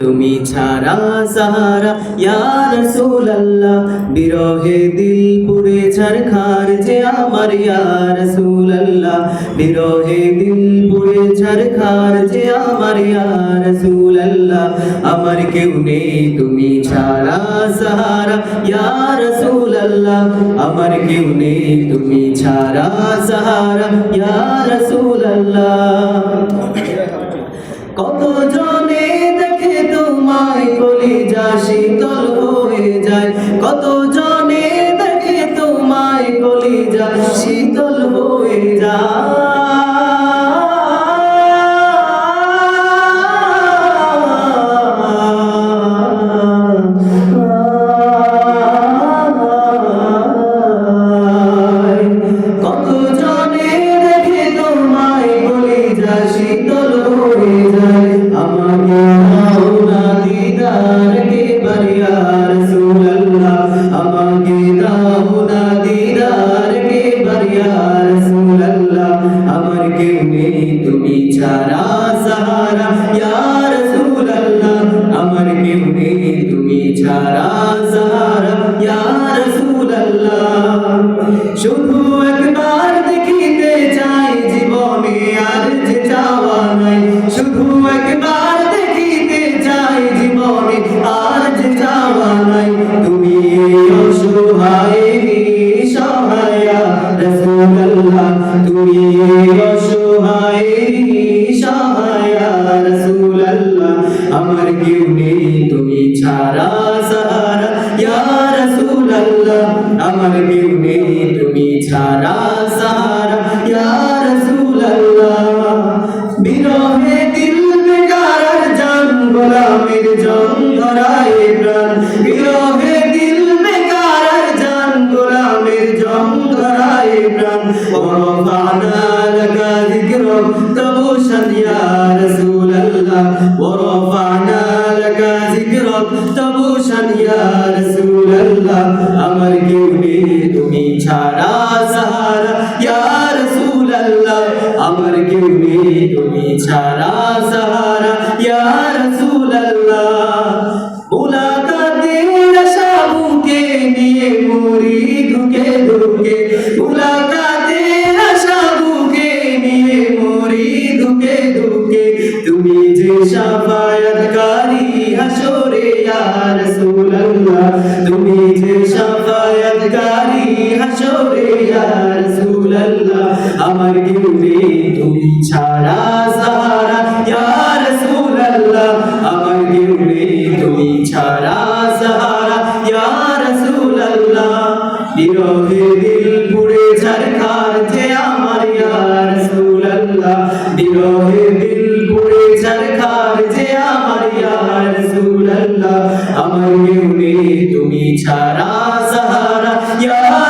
তুমি ছাড়া সাহারা, ইয়া রাসূলুল্লাহ, বিরহে দিল পুড়ে ঝরখার যে আমার, ইয়া রাসূলুল্লাহ, বিরহে দিল পুড়ে ঝরখার যে আমার, ইয়া রাসূলুল্লাহ, আমার কেউ নেই, তুমি ছাড়া সাহারা, ইয়া রাসূলুল্লাহ, আমার কেউ নেই, তুমি ছাড়া সাহারা, ইয়া রাসূলুল্লাহ। শুধু একবার দেখিতে চাই জীবনে আর যে চাওয়া নাই। শুধু তুমি অসহায় সহায়া রসুল্লাহ আমার কেউ নেই, তুমি ছাড়া সাহারা। ইয়া রসুল্লাহ আমার কেউ নেই, তুমি ছাড়া تبوشا يا رسول الله ورفعنا لك ذكرك تبوشا يا رسول الله আমার কেউ নেই তুমি ছাড়া সাহারা ইয়া রাসূল আল্লাহ আমার কেউ নেই তুমি ছাড়া সাহারা আমার নেই তুমি ছাড়া সাহারা। ইয়া রাসূলুল্লাহ, আমার নেই তুমি ছাড়া সাহারা। ইয়া রাসূলুল্লাহ, বিরহে দিল পুড়ে ঝরখার যে আমার। ইয়া রাসূলুল্লাহ, বিরহে দিল পুড়ে ঝরখার যে আমার। ইয়া রাসূলুল্লাহ, আমার কেউ তুমি ছাড়া সাহারা। ইয়া রাসূলুল্লাহ